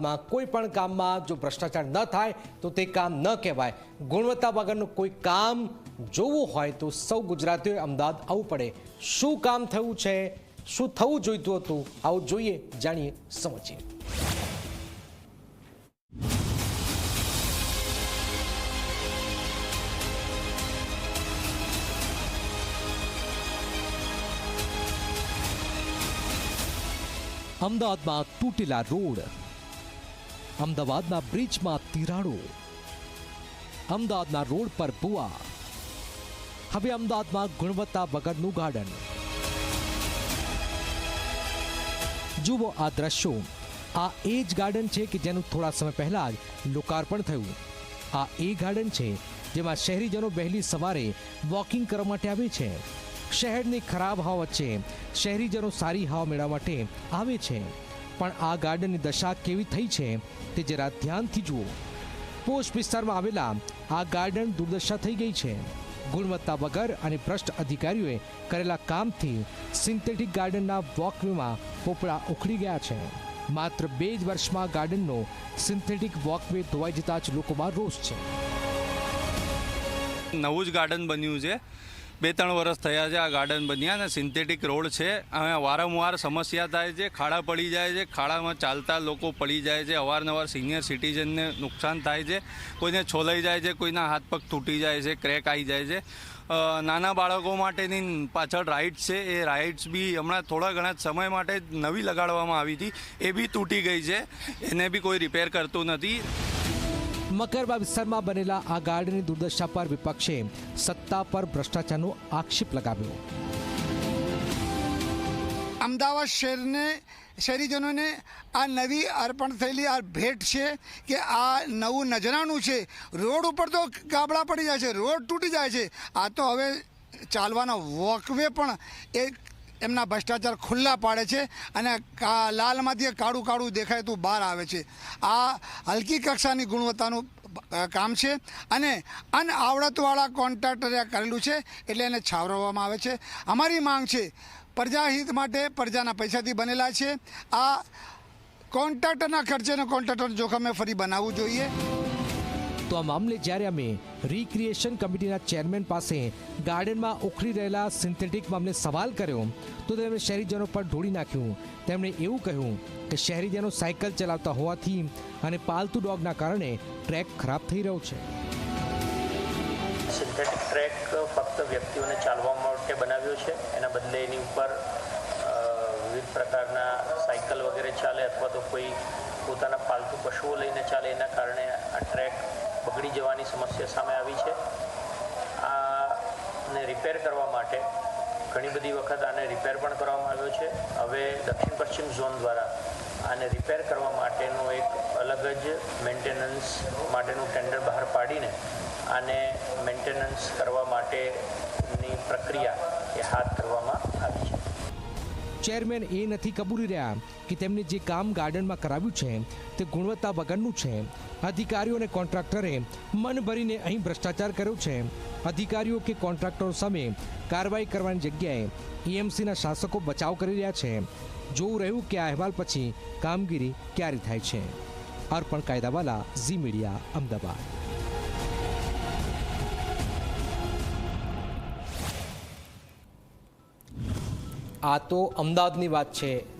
માં કોઈ પણ કામમાં જો ભ્રષ્ટાચાર ન થાય, તો તે કામ ન કહેવાય. ગુણવત્તા વગરનું કોઈ કામ જોવું હોય તો સૌ ગુજરાતીઓએ અમદાવાદ આવવું પડે. શું કામ થયું છે? શું થવું જોઈતું હતું? આવું જોઈએ, જાણીએ સમજીએ. અમદાવાદમાં તૂટેલા રોડ. અમદાવાદના બ્રિજમાં તિરાડો. અમદાવાદના રોડ પર ભૂવા હવે અમદાવાદમાં ગુણવત્તા વગરનું ગાર્ડન. જુઓ આ દ્રશ્યો. આ એ જ ગાર્ડન છે કે જેનું થોડા સમય પહેલા જ લોકાર્પણ થયું. આ એ ગાર્ડન છે જેમાં શહેરીજનો વહેલી સવારે વોકિંગ કરવા માટે આવે છે. શહેરની ખરાબ હવા વચ્ચે શહેરીજનો સારી હવા મેળવવા માટે આવે છે. પણ આ ગાર્ડનની દશા કેવી થઈ છે તે જરા ધ્યાનથી જુઓ. પોસ્ટ વિસ્તારમાં આવેલા આ ગાર્ડન દુર્દશા થઈ ગઈ છે. ગુણવત્તા વગર અને ભ્રષ્ટ અધિકારીઓએ કરેલા કામથી સિન્થેટિક ગાર્ડનના વોકવેમાં પોપડા ઉખડી ગયા છે. માત્ર બે જ વર્ષમાં ગાર્ડનનો સિન્થેટિક વોકવે ધોવાઈ જતા જ લોકોમાં રોષ છે. નવું જ ગાર્ડન બન્યું છે. બે ત્રણ વર્ષ થયા છે આ ગાર્ડન બન્યા અને સિન્થેટિક રોડ છે. હવે વારંવાર સમસ્યા થાય છે, ખાડા પડી જાય છે, ખાડામાં ચાલતા લોકો પડી જાય છે, અવારનવાર સિનિયર સિટીઝનને નુકસાન થાય છે. કોઈને છોલાઈ જાય છે, કોઈના હાથ પગ તૂટી જાય છે, ક્રેક આવી જાય છે. નાના બાળકો માટેની પાછળ રાઇડ્સ છે. એ રાઇડ્સ બી હમણાં થોડા ઘણા સમય માટે નવી લગાડવામાં આવી હતી. એ બી તૂટી ગઈ છે. એને બી કોઈ રિપેર કરતું નથી. મકરબા વિસ્તારમાં બનેલા આ ગાર્ડની દુર્દશા પર વિપક્ષે સત્તા પર ભ્રષ્ટાચારનો આક્ષેપ લગાવ્યો. અમદાવાદ શહેરને, શહેરીજનોને આ નવી અર્પણ થયેલી આ ભેટ છે કે આ નવું નજરાણું છે. રોડ ઉપર તો ગાબડા પડી જાય છે, રોડ તૂટી જાય છે. આ તો હવે ચાલવાનો વોકવે પણ એ એમના ભ્રષ્ટાચાર ખુલ્લા પાડે છે અને લાલમાંથી કાળું કાળું દેખાયતું બહાર આવે છે. આ હલકી કક્ષાની ગુણવત્તાનું કામ છે અને અનઆવડતવાળા કોન્ટ્રાક્ટરે કરેલું છે એટલે એને છાવરવામાં આવે છે. અમારી માંગ છે પ્રજાહિત માટે પ્રજાના પૈસાથી બનેલા છે. આ કોન્ટ્રાક્ટરના ખર્ચેને કોન્ટ્રાક્ટર જોખમે ફરી બનાવવું જોઈએ. તો આ મામલે જ્યારે અમે રિક્રિએશન કમિટીના ચેરમેન પાસે ગાર્ડનમાં ઉખડી રહેલા સિન્થેટિક મામલે સવાલ કર્યો, તો તેમણે શહેરીજનો પર ઢોળી નાખ્યું. તેમણે એવું કહ્યું કે શહેરીજનો સાયકલ ચલાવતા હોવાથી અને પાલતુ ડોગના કારણે ટ્રેક ખરાબ થઈ રહ્યો છે. સિન્થેટિક ટ્રેક ફક્ત વ્યક્તિઓને ચાલવા માટે બનાવ્યો છે. એના બદલે એની ઉપર વિવિધ પ્રકારના સાયકલ વગેરે ચાલે અથવા તો કોઈ પોતાના પાલતુ પશુઓ લઈને ચાલે એના કારણે આ ટ્રેક બગડી જવાની સમસ્યા સામે આવી છે. આને રિપેર કરવા માટે ઘણી બધી વખત આને રિપેર પણ કરવામાં આવ્યો છે. હવે દક્ષિણ પશ્ચિમ ઝોન દ્વારા આને રિપેર કરવા માટેનો એક અલગ જ મેન્ટેનન્સ માટેનું ટેન્ડર બહાર પાડીને આને મેન્ટેનન્સ કરવા માટેની પ્રક્રિયા એ હાથ ધરવામાં આવી છે. ચેરમેન એ નથી કબૂલી રહ્યા કે તેમને જે કામ ગાર્ડનમાં કરાવ્યું છે, તે ગુણવત્તા વગરનું છે. અધિકારીઓ અને કોન્ટ્રાક્ટરે મન ભરીને અહીં ભ્રષ્ટાચાર કર્યો છે. અધિકારીઓ કે કોન્ટ્રાક્ટરો સામે કાર્યવાહી કરવાની જગ્યાએ ઈએમસીના શાસકો બચાવ કરી રહ્યા છે. જોવું રહ્યું કે આ અહેવાલ પછી કામગીરી ક્યારે થાય છે. અર્પણ કાયદાવાલા ઝી મીડિયા, અમદાવાદ. આ તો અમદાવાદની વાત છે.